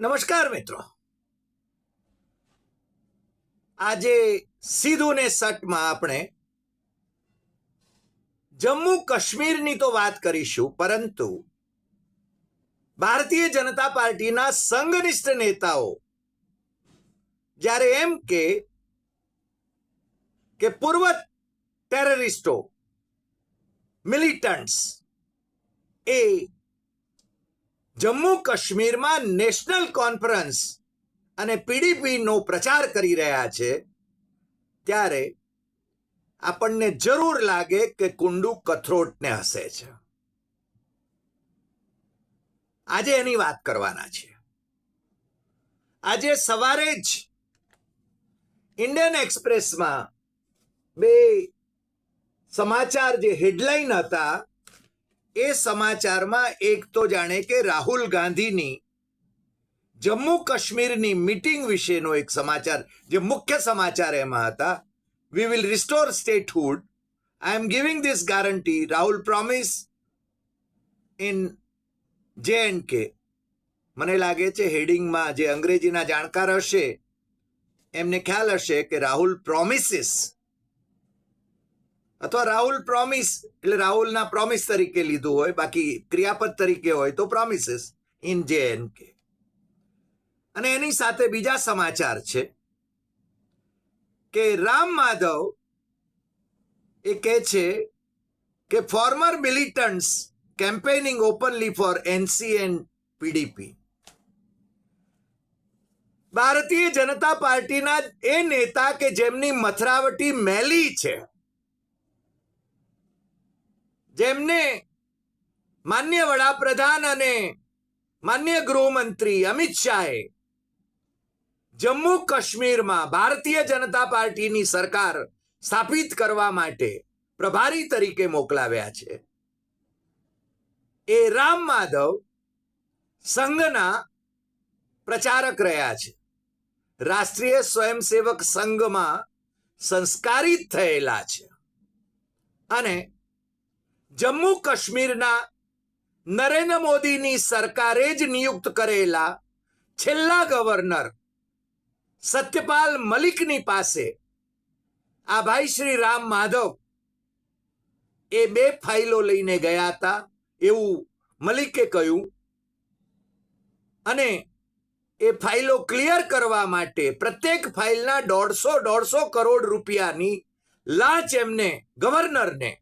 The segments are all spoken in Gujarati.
નમસ્કાર મિત્રો. આજે સીધું ને સટમાં આપણે જમ્મુ કાશ્મીરની તો વાત કરીશું, પરંતુ ભારતીય જનતા પાર્ટીના સંઘનિષ્ઠ નેતાઓ જ્યારે એમ કે કે પૂર્વ ટેરરિસ્ટો, મિલિટન્ટ્સ એ જમ્મુ કાશ્મીરમાં નેશનલ કોન્ફરન્સ અને પીડીપીનો પ્રચાર કરી રહ્યા છે, ત્યારે આપણને જરૂર લાગે કે કુંડુ કથરોટને હસે છે. આજે એની વાત કરવાના છે. આજે સવારે જ ઇન્ડિયન એક્સપ્રેસમાં બે સમાચાર જે હેડલાઇન હતા એ સમાચારમાં એક તો જાણે કે રાહુલ ગાંધીની જમ્મુ કાશ્મીરની મીટિંગ વિશેનો એક સમાચાર, જે મુખ્ય સમાચાર એમાં હતા. We will restore statehood I am giving this guarantee Rahul promise in J and K મને લાગે છે હેડિંગમાં જે અંગ્રેજીના જાણકાર હશે, એમને ખ્યાલ હશે કે રાહુલ પ્રોમિસિસ અથવા રાહુલ પ્રોમિસ એટલે રાહુલના પ્રોમિસ તરીકે લીધું હોય, બાકી ક્રિયાપદ તરીકે હોય તો પ્રોમિસીસ ઇન જે એન કે અને એની સાથે બીજા સમાચાર છે કે રામ માધવ એ કહે છે કે former militants campaigning openly for NC and PDP Bharatiya Janata પાર્ટીના એ નેતા કે જેમની મથરાવટી મેલી છે જેમને માન્ય વડાપ્રધાન અને માન્ય ગૃહમંત્રી અમિત શાહે જમ્મુ કાશ્મીરમાં ભારતીય જનતા પાર્ટીની સરકાર સ્થાપિત કરવા માટે પ્રભારી તરીકે મોકલાવ્યા છે. એ રામ માધવ સંઘના પ્રચારક રહ્યા છે. રાષ્ટ્રીય સ્વયંસેવક સંઘમાં સંસ્કારિત થયેલા છે. અને જમ્મુ કાશ્મીરના નરેન્દ્ર મોદીની સરકારે જ નિયુક્ત કરેલા છેલ્લા ગવર્નર સત્યપાલ મલિકની પાસે આ ભાઈ શ્રી રામ માધવ એ બે ફાઇલો લઈને ગયા હતા એવું મલિકે કહ્યું. અને એ ફાઇલો ક્લિયર કરવા માટે પ્રત્યેક ફાઇલના દોઢસો દોઢસો કરોડ રૂપિયાની લાંચ એમને ગવર્નરને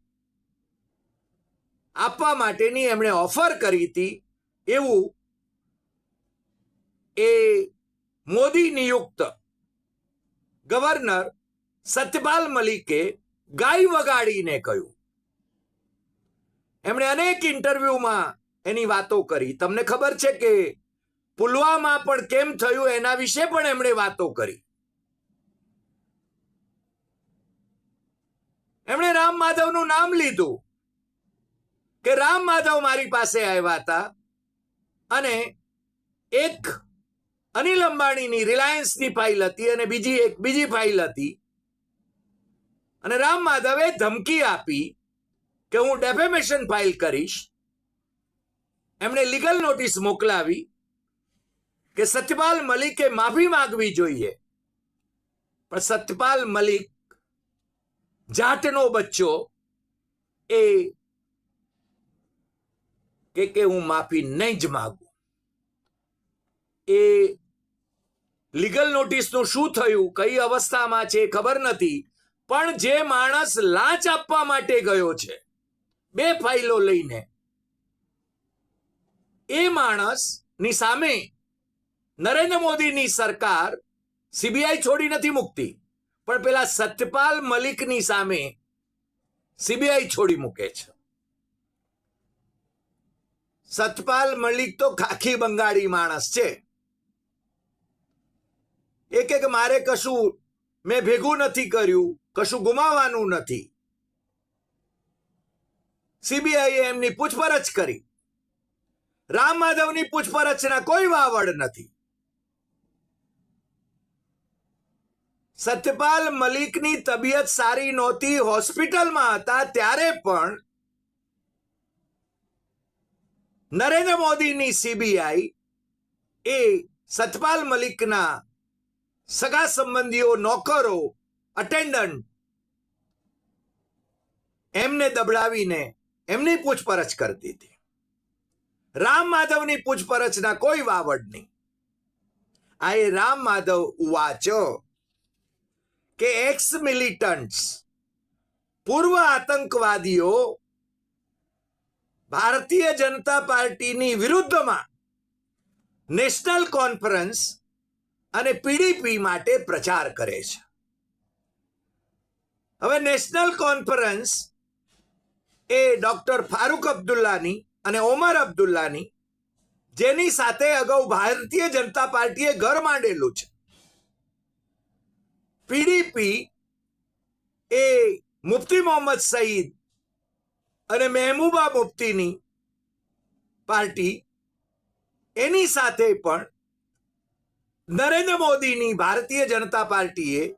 આપવા માટેની એમણે ઓફર કરી હતી એવું એ મોદી નિયુક્ત ગવર્નર સત્યપાલ મલિકે ગાય વગાડીને કહ્યું. એમણે અનેક ઇન્ટરવ્યુમાં એની વાતો કરી. તમને ખબર છે કે પુલવામા પણ કેમ થયું એના વિશે પણ એમણે વાતો કરી. એમણે રામ માધવનું નામ લીધું. કે રામ માધવ મારી પાસે આવ્યા હતા. અને એક અનિલ અંબાણીની રિલાયન્સની ફાઇલ હતી અને બીજી એક, બીજી ફાઇલ હતી. અને રામ માધવે ધમકી આપી કે હું ડેફેમેશન ફાઇલ કરીશ. એમણે લીગલ નોટિસ મોકલાવી કે સત્યપાલ મલિકે માફી માંગવી જોઈએ. પણ સત્યપાલ મલિક જાટનો બચ્ચો એ કે કે હું માફી નહીં જ માગું. એ લીગલ નોટિસનું શું થયું? કઈ અવસ્થામાં છે? ખબર નથી. પણ જે માણસ લાંચ આપવા માટે ગયો છે, બે ફાઇલો લઈને, એ માણસની સામે નરેન્દ્ર મોદીની સરકાર સીબીઆઈ છોડી નથી મૂકતી. પણ પેલા સત્યપાલ મલિકની સામે સીબીઆઈ છોડી મૂકે છે. સતપાલ મલિક તો ખાખી બંગાળી માણસ છે. એક કે કે મારે કશું મેં ભેગું નથી કર્યું, કશું ગુમાવવાનું નથી. સીબીઆઈએ એમની પૂછપરછ કરી. રામ માધવની પૂછપરછના કોઈ વાવડ નથી. સત્યપાલ મલિકની તબિયત સારી નહોતી, હોસ્પિટલમાં હતા ત્યારે પણ નરેન્દ્ર મોદીની સીબીઆઈ એ સતપાલ મલિકના સગા સંબંધીઓ, નોકરો અટેન્ડન્ટ એમને દબડાવીને એમની પૂછપરછ કરતી હતી. રામ માધવની પૂછપરછના કોઈ વાવડ નહીં. આ એ રામ માધવ વાચો કે એક્સ મિલિટન્ટ્સ પૂર્વ આતંકવાદીઓ ભારતીય જનતા પાર્ટીની વિરુદ્ધમાં નેશનલ કોન્ફરન્સ અને પીડીપી માટે પ્રચાર કરે છે. હવે નેશનલ કોન્ફરન્સ એ ડોક્ટર ફારૂક અબ્દુલ્લાની અને ઓમર અબ્દુલ્લાની, જેની સાથે અગાઉ ભારતીય જનતા પાર્ટીએ ઘર માંડેલું છે. પીડીપી એ મુફ્તી મોહમ્મદ સઈદ અને મહેબૂબા મુફ્તીની પાર્ટી એની સાથે પણ નરેન્દ્ર મોદીની ભારતીય જનતા પાર્ટીએ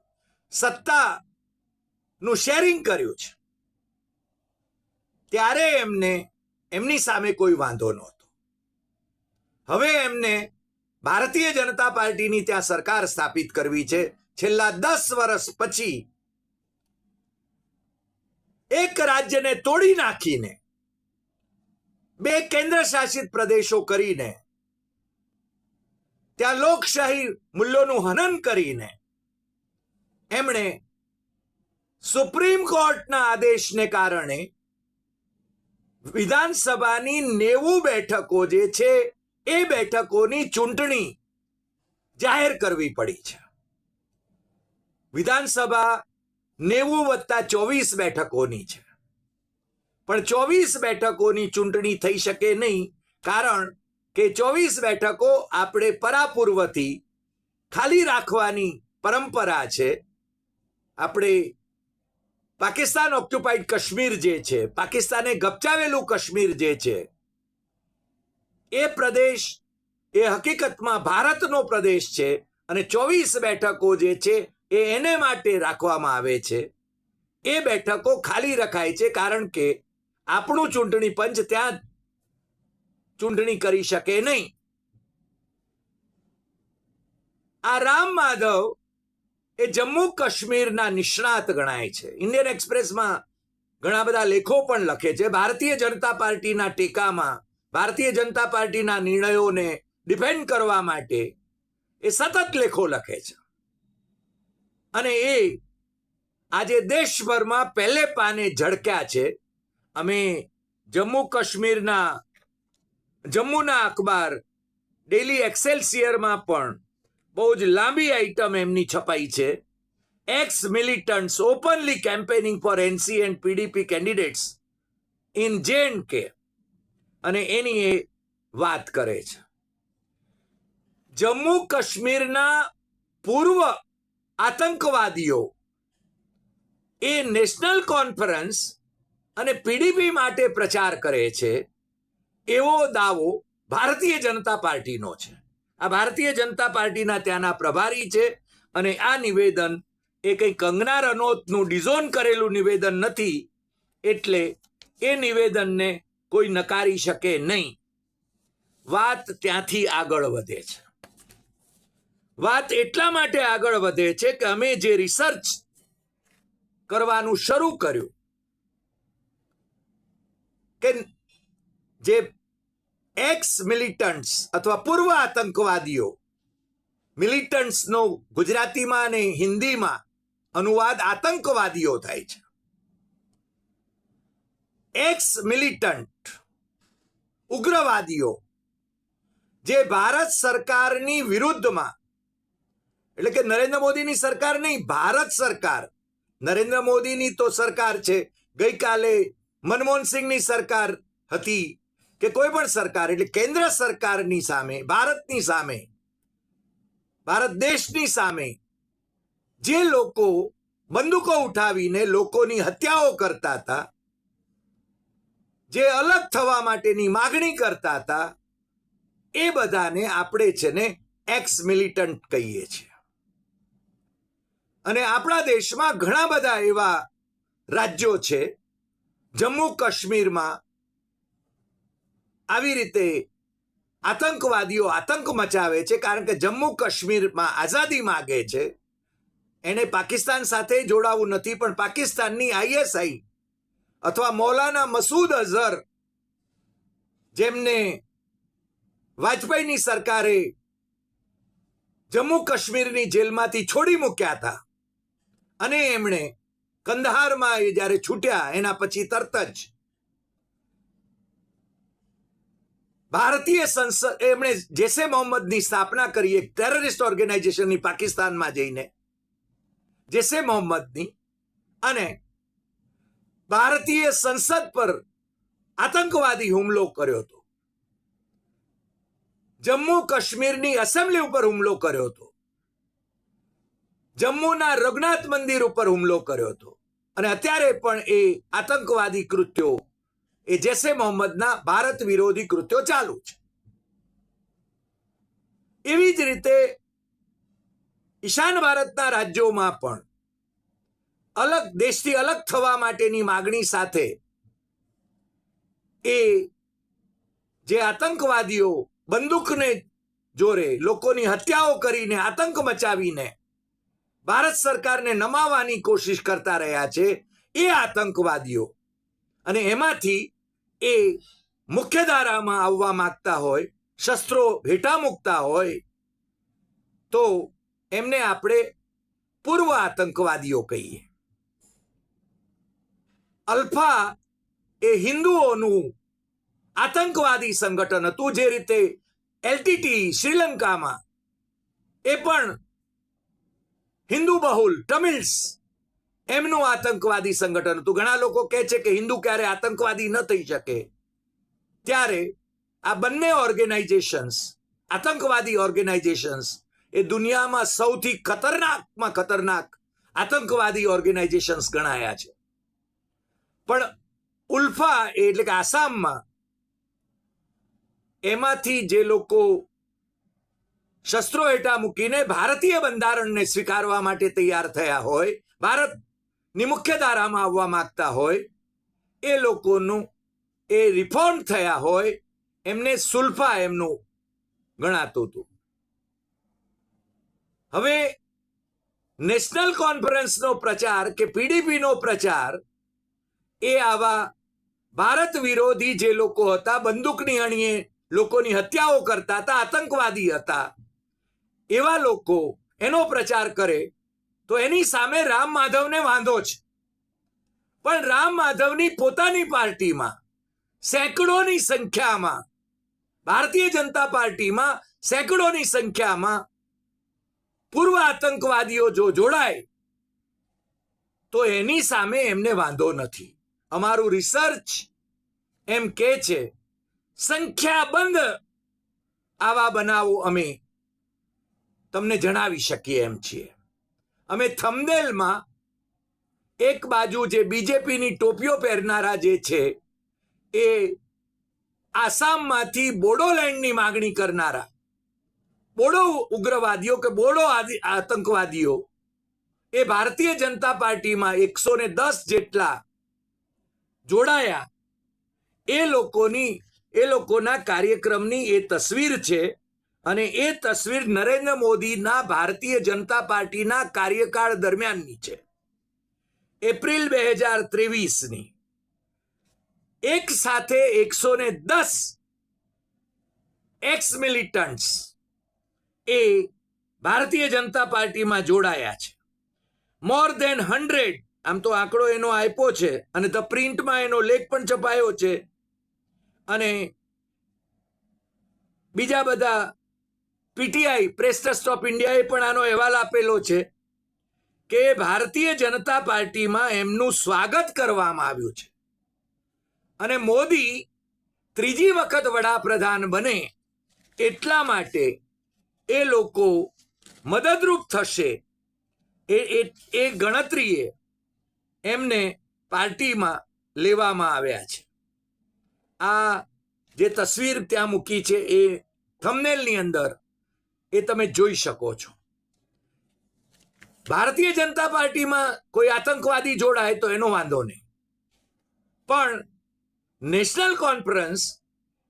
સત્તાનું શેરિંગ કર્યું છે. ત્યારે એમને, એમની સામે કોઈ વાંધો નહોતો. હવે એમને ભારતીય જનતા પાર્ટીની ત્યાં સરકાર સ્થાપિત કરવી છે. છેલ્લા દસ વર્ષ પછી એક રાજ્યને તોડી નાખીને, બે કેન્દ્ર શાસિત પ્રદેશો કરીને, ત્યાં લોકશાહી મૂલ્યોનું હનન કરીને, એમણે સુપ્રીમ કોર્ટના આદેશને કારણે વિધાનસભાની નેવું બેઠકો જે છે, એ બેઠકોની ચૂંટણી જાહેર કરવી પડી છે. વિધાનસભા નેવું વત્તા ચોવીસ બેઠકોની છે. પણ ચોવીસ બેઠકોની ચૂંટણી થઈ શકે નહીં કારણ કે ચોવીસ બેઠકો આપણે પરાપૂર્વથી ખાલી રાખવાની પરંપરા છે. આપણે પાકિસ્તાન ઓક્યુપાઈડ કાશ્મીર જે છે, પાકિસ્તાને ગપચાવેલું કાશ્મીર જે છે, એ પ્રદેશ એ હકીકતમાં ભારતનો પ્રદેશ છે અને ચોવીસ બેઠકો જે છે એ એને માટે રાખવામાં આવે છે. એ બેઠકો ખાલી રખાય છે કારણ કે આપણું ચૂંટણી પંચ ત્યાં ચૂંટણી કરી શકે નહીં. આ રામ માધવ એ જમ્મુ કાશ્મીરના નિષ્ણાત ગણાય છે. ઇન્ડિયન એક્સપ્રેસમાં ઘણા બધા લેખો પણ લખે છે. ભારતીય જનતા પાર્ટીના ટેકામાં ભારતીય જનતા પાર્ટીના નિર્ણયોને ડિફેન્ડ કરવા માટે એ સતત લેખો લખે છે. અને એ આજે દેશભરમાં પહેલે પાને ઝળક્યા છે. અમે જમ્મુ કાશ્મીરના, જમ્મુના અખબાર ડેલી એક્સેલસિયરમાં પણ બહુ જ લાંબી આઇટમ એમની છપાઈ છે. Ex militants openly campaigning for NC and PDP candidates in J and K અને એની એ વાત કરે છે. જમ્મુ કાશ્મીરના પૂર્વ આતંકવાદીઓ. એ નેશનલ કોન્ફરન્સ અને પીડીપી માટે પ્રચાર કરે છે. એવો દાવો ભારતીય જનતા પાર્ટીનો છે. આ ભારતીય જનતા પાર્ટીના ત્યાંના પ્રભારી છે અને આ નિવેદન એ કંઈ કંગના રનૌતનું ડિઝોન કરેલું નિવેદન નથી એટલે એ નિવેદનને કોઈ નકારી શકે નહીં. વાત ત્યાંથી આગળ વધે છે. વાત એટલા માટે આગળ વધે છે કે અમે જે રિસર્ચ કરવાનું શરૂ કર્યું, કે જે એક્સ મિલિટન્ટ્સ અથવા પૂર્વ આતંકવાદીઓ મિલિટન્ટ્સનો ગુજરાતીમાં અને હિન્દીમાં અનુવાદ આતંકવાદીઓ થાય છે. એક્સ મિલિટન્ટ ઉગ્રવાદીઓ, જે ભારત સરકારની વિરુદ્ધમાં એટલે કે નરેન્દ્ર મોદીની સરકાર નહીં, ભારત સરકાર. નરેન્દ્ર મોદીની તો સરકાર છે. ગઈકાલે મનમોહન સિંહની સરકાર હતી કે કોઈ પણ સરકાર, એટલે કેન્દ્ર સરકારની સામે, ભારતની સામે, ભારત દેશની સામે જે લોકો બંદૂકો ઉઠાવીને લોકોની હત્યાઓ કરતા હતા, જે અલગ થવા માટેની માગણી કરતા હતા, એ બધાને આપણે છે ને એક્સ મિલિટન્ટ કહીએ છીએ. અને આપણા દેશમાં ઘણા બધા એવા રાજ્યો છે, જમ્મુ કાશ્મીરમાં આવી રીતે આતંકવાદીઓ આતંક મચાવે છે, કારણ કે જમ્મુ કાશ્મીરમાં આઝાદી માગે છે. એને પાકિસ્તાન સાથે જોડાવું નથી, પણ પાકિસ્તાનની આઈએસઆઈ અથવા મૌલાના મસૂદ અઝહર, જેમને વાજપેયીની સરકારે જમ્મુ કાશ્મીરની જેલમાંથી છોડી મૂક્યા હતા અને એમણે કંદહારમાં એ જ્યારે છૂટ્યા, એના પછી તરત જ ભારતીય સંસદ, એમણે જેસે મોહમ્મદની સ્થાપના કરી એક ટેરરિસ્ટ ઓર્ગેનાઇઝેશનની પાકિસ્તાનમાં જઈને. જેસે મોહમ્મદની અને ભારતીય સંસદ પર આતંકવાદી હુમલો કર્યો હતો. જમ્મુ કાશ્મીરની એસેમ્બલી ઉપર હુમલો કર્યો હતો. જમ્મુના રઘુનાથ મંદિર ઉપર હુમલો કર્યો હતો. અને અત્યારે પણ એ આતંકવાદી કૃત્યો એ જેસે મોહમ્મદના ભારત વિરોધી કૃત્યો ચાલુ છે. એવી જ રીતે ઈશાન ભારતના રાજ્યોમાં પણ અલગ દેશથી અલગ થવા માટેની માગણી સાથે એ જે આતંકવાદીઓ બંદૂકને જોરે લોકોની હત્યાઓ કરીને આતંક મચાવીને ભારત સરકારને નમાવવાની કોશિશ કરતા રહ્યા છે એ આતંકવાદીઓ. અને એમાંથી એ મુખ્યધારામાં આવવા માંગતા હોય, શસ્ત્રો ભેટા મૂકતા હોય, તો એમને આપણે પૂર્વ આતંકવાદીઓ કહીએ. અલ્ફા એ હિન્દુઓનું આતંકવાદી સંગઠન હતું, જે રીતે એલટીટી શ્રીલંકામાં એ પણ હિન્દુ બહુલ, તમિલ્સ. એમનું આતંકવાદી સંગઠન હતું. ઘણા લોકો કહે છે કે હિન્દુ ક્યારે આતંકવાદી ન થઈ શકે. ત્યારે આ બંને ઓર્ગેનાઇઝેશન્સ આતંકવાદી ઓર્ગેનાઇઝેશન્સ એ દુનિયામાં સૌથી ખતરનાકમાં ખતરનાક આતંકવાદી ઓર્ગેનાઇઝેશન્સ ગણાયા છે. પણ ઉલ્ફા એટલે કે આસામમાં એમાંથી જે લોકો શસ્ત્રો હેઠા મૂકીને ભારતીય બંધારણને સ્વીકારવા માટે તૈયાર થયા હોય, ભારતની મુખ્ય ધારામાં આવવા માંગતા હોય, એ લોકોનું એ રિફોર્મ થયા હોય, એમને સુલ્ફા એમનું ગણાતું હતું. હવે નેશનલ કોન્ફરન્સનો પ્રચાર કે પીડીપીનો પ્રચાર, એ આવા ભારત વિરોધી જે લોકો હતા, બંદૂકની અણીએ લોકોની હત્યાઓ કરતા હતા, આતંકવાદી હતા એવા લોકો એનો પ્રચાર કરે, તો એની સામે રામ માધવને વાંધો છે. પણ રામ માધવની પોતાની પાર્ટીમાં, સેંકડોની સંખ્યામાં, ભારતીય જનતા પાર્ટીમાં સેંકડોની સંખ્યામાં પૂર્વ આતંકવાદીઓ જો જોડાય, તો એની સામે એમને વાંધો નથી. અમારું રિસર્ચ એમ કે છે, સંખ્યાબંધ આવા બનાવો અમે તમને જણાવી શકીએ એમ છીએ. અમે થમદેલમાં એક બાજુ જે બીજેપીની ટોપીઓ પહેરનારા જે છે, એ આસામમાંથી બોડોલેન્ડની માગણી કરનારા, બોડો ઉગ્રવાદીઓ કે બોડો આતંકવાદીઓ, એ ભારતીય જનતા પાર્ટીમાં એકસો ને દસ જેટલા જોડાયા. એ લોકોની, એ લોકોના કાર્યક્રમની એ તસવીર છે અને એ તસવીર નરેન્દ્ર મોદીના ભારતીય જનતા પાર્ટીના કાર્યકાળ દરમિયાનની છે. એપ્રિલ બે હજાર ત્રેવીસની. એક સાથે એકસો ને દસ એક્સ મિલિટન્ટ્સ એ ભારતીય જનતા પાર્ટીમાં જોડાયા છે. મોર દેન હંડ્રેડ, આમ તો આંકડો એનો આપ્યો છે અને ધ પ્રિન્ટમાં એનો લેખ પણ છપાયો છે. અને બીજા બધા પીટીઆઈ પ્રેસ ટ્રસ્ટ ઓફ ઇન્ડિયાએ પણ આનો અહેવાલ આપેલો છે કે ભારતીય જનતા પાર્ટીમાં એમનું સ્વાગત કરવામાં આવ્યું છે. અને મોદી ત્રીજી વખત વડાપ્રધાન બને એટલા માટે એ લોકો મદદરૂપ થશે એ, એ- ગણતરીએ એમને પાર્ટીમાં લેવામાં આવ્યા છે. આ જે તસવીર ત્યાં મૂકી છે એ થમનેલની અંદર એ તમે જોઈ શકો છો. ભારતીય જનતા પાર્ટીમાં કોઈ આતંકવાદી જોડાય તો એનો વાંધો નહીં. પણ નેશનલ કોન્ફરન્સ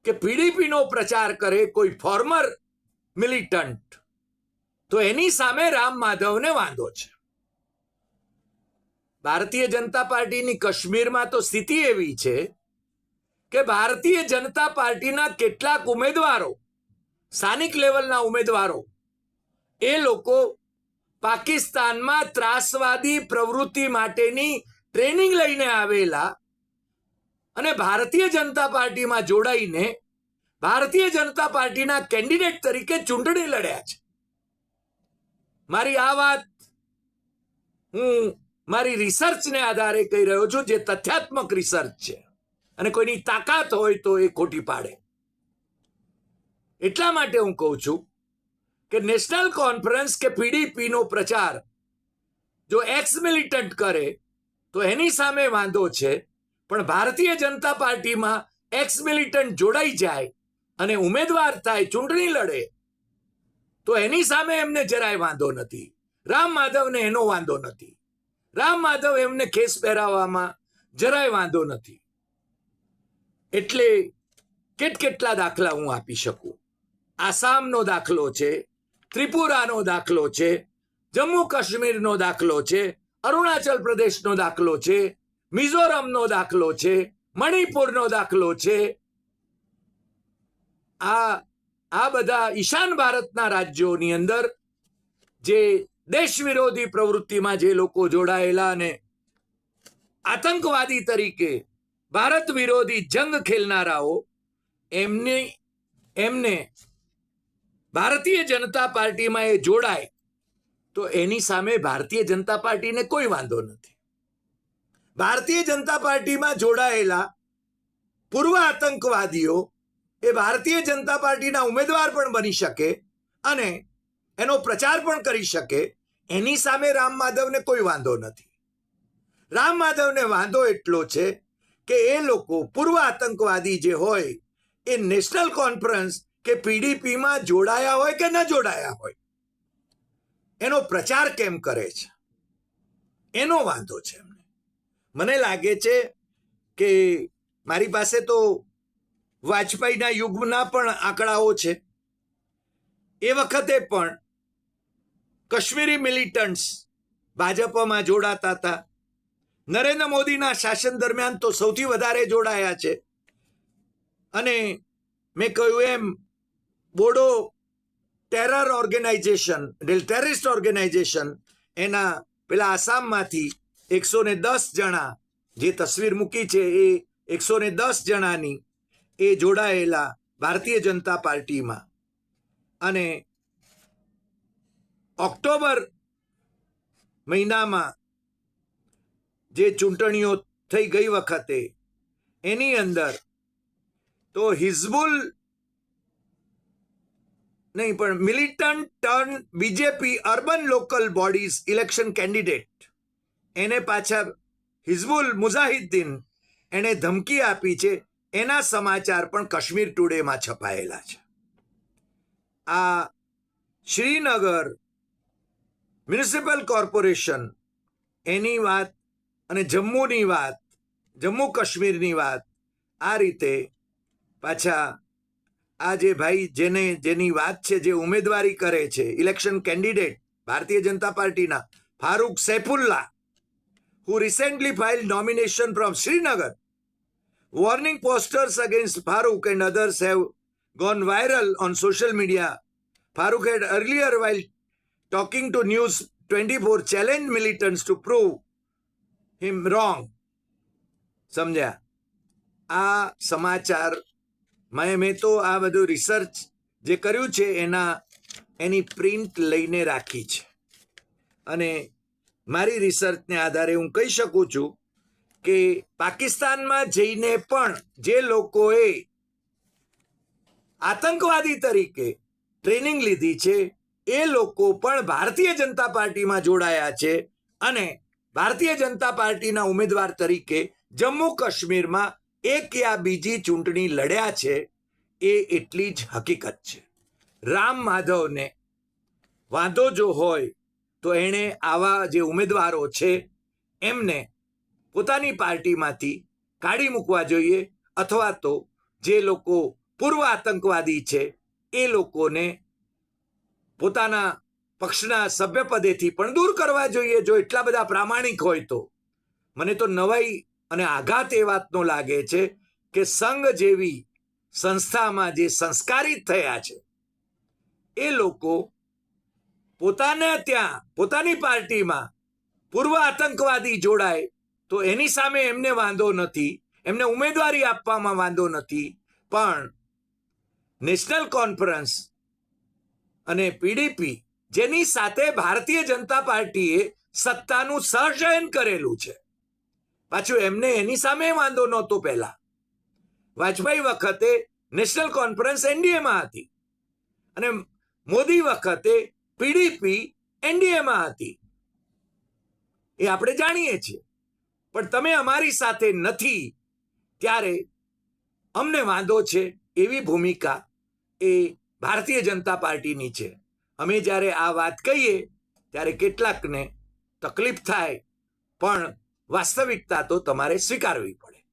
કે પીડીપીનો પ્રચાર કરે કોઈ ફોર્મર મિલિટન્ટ, તો એની સામે રામ માધવને વાંધો છે. ભારતીય જનતા પાર્ટીની કાશ્મીરમાં તો સ્થિતિ એવી છે કે ભારતીય જનતા પાર્ટીના કેટલાક ઉમેદવારો સ્થાનિક લેવલના ઉમેદવારો. એ લોકો પાકિસ્તાનમાં ત્રાસવાદી પ્રવૃત્તિ માટેની ટ્રેનિંગ લઈને આવેલા અને ભારતીય જનતા પાર્ટીમાં જોડાઈને ભારતીય જનતા પાર્ટીના કેન્ડિડેટ તરીકે ચૂંટણી લડ્યા છે. મારી આ વાત હું મારી રિસર્ચને આધારે કહી રહ્યો છું, જે તથ્યાત્મક રિસર્ચ છે. અને કોઈની તાકાત હોય તો એ ખોટી પાડે. એટલા માટે હું કહું છું કે નેશનલ કોન્ફરન્સ કે પીડીપી નો પ્રચાર જો એક્સ મિલિટન્ટ કરે, તો એની સામે વાંધો છે, પણ ભારતીય જનતા પાર્ટીમાં એક્સ મિલિટન્ટ જોડાઈ જાય અને ઉમેદવાર થાય, ચૂંટણી લડે, તો એની સામે એમને જરાય વાંધો નથી. રામ માધવને એનો વાંધો નથી. રામ માધવ એમને ખેસ પહેરાવવામાં જરાય વાંધો નથી. એટલે કેટ કેટલા દાખલા હું આપી શકું? આસામનો દાખલો છે, ત્રિપુરાનો દાખલો છે જમ્મુ કાશ્મીરનો દાખલો છે, અરુણાચલ પ્રદેશનો દાખલો છે, મિઝોરમનો દાખલો છે, મણિપુરનો દાખલો છે. આ આ બધા ઈશાન ભારતના રાજ્યોની અંદર જે દેશ વિરોધી પ્રવૃત્તિમાં જે લોકો જોડાયેલા અને આતંકવાદી તરીકે ભારત વિરોધી જંગ ખેલનારાઓ, એમની, એમને ભારતીય જનતા પાર્ટીમાં એ જોડાય, તો એની સામે ભારતીય જનતા પાર્ટીને કોઈ વાંધો નથી. ભારતીય જનતા પાર્ટીમાં જોડાયેલા પૂર્વ આતંકવાદીઓ એ ભારતીય જનતા પાર્ટીના ઉમેદવાર પણ બની શકે અને એનો પ્રચાર પણ કરી શકે, એની સામે રામ માધવને કોઈ વાંધો નથી. રામ માધવને વાંધો એટલો છે કે એ લોકો પૂર્વ આતંકવાદી જે હોય, એ નેશનલ કોન્ફરન્સ કે પીડીપીમાં જોડાયા હોય કે ન જોડાયા હોય? એનો પ્રચાર કેમ કરે છે? એનો વાંધો છે એમને. મને લાગે છે કે મારી પાસે તો વાજપેયીના યુગના પણ આંકડાઓ છે. એ વખતે પણ કાશ્મીરી મિલિટન્ટ્સ ભાજપમાં જોડાતા હતા. નરેન્દ્ર મોદીના શાસન દરમિયાન તો સૌથી વધારે જોડાયા છે. અને મેં કહ્યું એમ Bodo terror organisation terrorist organisation, એના પેલા આસામમાંથી એકસો ને દસ જણા જે તસવીર મૂકી છે એ એકસો ને દસ જણાની એ જોડાયેલા ભારતીય જનતા પાર્ટીમાં. અને ઓક્ટોબર મહિનામાં જે ચૂંટણીઓ થઈ ગઈ વખતે, એની અંદર તો હિઝબુલ નહીં, પણ militant turn BJP urban local bodies election candidate એને પાછા હિઝબુલ મુઝાહિદ્દીન એણે ધમકી આપી છે. એના સમાચાર પણ કાશ્મીર ટુડેમાં છપાયેલા છે. આ શ્રીનગર મ્યુનિસિપલ કોર્પોરેશન એની વાત અને જમ્મુની વાત, જમ્મુ કાશ્મીરની વાત આ રીતે પાછા આ જે ભાઈ જેને જેની વાત છે જે ઉમેદવારી કરે છે ઇલેક્શન કેન્ડિડેટ ભારતીય જનતા પાર્ટીના Farooq Saifullah who recently filed nomination from Srinagar. Warning posters against Farooq and others have gone viral on social media. Farooq had earlier, while talking to News 24, challenged militants to prove him wrong. સમજ્યા આ સમાચાર મેં મેં તો આ બધું રિસર્ચ જે કર્યું છે, એના, એની પ્રિન્ટ લઈને રાખી છે. અને મારી રિસર્ચને આધારે હું કહી શકું છું કે પાકિસ્તાનમાં જઈને પણ જે લોકોએ આતંકવાદી તરીકે ટ્રેનિંગ લીધી છે, એ લોકો પણ ભારતીય જનતા પાર્ટીમાં જોડાયા છે અને ભારતીય જનતા પાર્ટીના ઉમેદવાર તરીકે જમ્મુ કાશ્મીરમાં એક યા બીજી ચૂંટણી લડ્યા છે, એ એટલી જ હકીકત છે. રામ માધવને વાંધો જો હોય, તો એણે આવા જે ઉમેદવારો છે, એમને પોતાની પાર્ટીમાંથી કાઢી મૂકવા જોઈએ, અથવા તો જે લોકો પૂર્વ આતંકવાદી છે, એ લોકોને પોતાના પક્ષના સભ્યપદેથી પણ દૂર કરવા જોઈએ, જો એટલા બધા પ્રામાણિક હોય તો. મને તો નવાઈ અને આઘાત એ વાતનો લાગે છે કે સંઘ જેવી સંસ્થામાં જે સંસ્કારિત થયા છે, એ લોકો પોતાને ત્યાં, પોતાની પાર્ટીમાં પૂર્વ આતંકવાદી જોડાય તો એની સામે એમને વાંધો નથી, એમને ઉમેદવારી આપવામાં વાંધો નથી, પણ નેશનલ કોન્ફરન્સ અને પીડીપી જેની સાથે ભારતીય જનતા પાર્ટીએ સત્તાનું સહજયન કરેલું છે. પાછું એમને એની સામે વાંધો નહોતો પહેલા. વાજપેયી વખતે નેશનલ કોન્ફરન્સ એનડીએમાં હતી. અને મોદી વખતે પીડીપી એનડીએમાં હતી. એ આપણે જાણીએ છીએ. પણ તમે અમારી સાથે નથી. ત્યારે અમને વાંધો છે એવી ભૂમિકા એ ભારતીય જનતા પાર્ટીની છે. અમે જ્યારે આ વાત કહીએ ત્યારે કેટલાકને તકલીફ થાય. પણ વાસ્તવિકતા તો તમારે સ્વીકારવી પડે.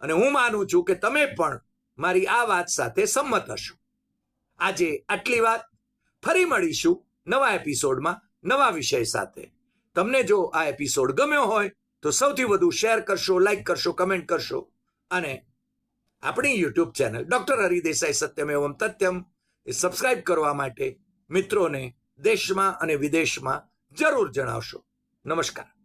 અને હું માનું છું કે તમે પણ મારી આ વાત સાથે સંમત હશો. આજે આટલી વાત. ફરી મળીશું નવા એપિસોડમાં નવા વિષય સાથે. તમને જો આ એપિસોડ ગમ્યો હોય, તો સૌથી વધુ શેર કરશો, લાઈક કરશો, કમેન્ટ કરશો. અને આપણી YouTube channel doctor Hari Desai Satyam Evam Tathyam એ સબસ્ક્રાઇબ કરવા માટે મિત્રોને દેશમાં અને વિદેશમાં જરૂર જણાવશો. નમસ્કાર.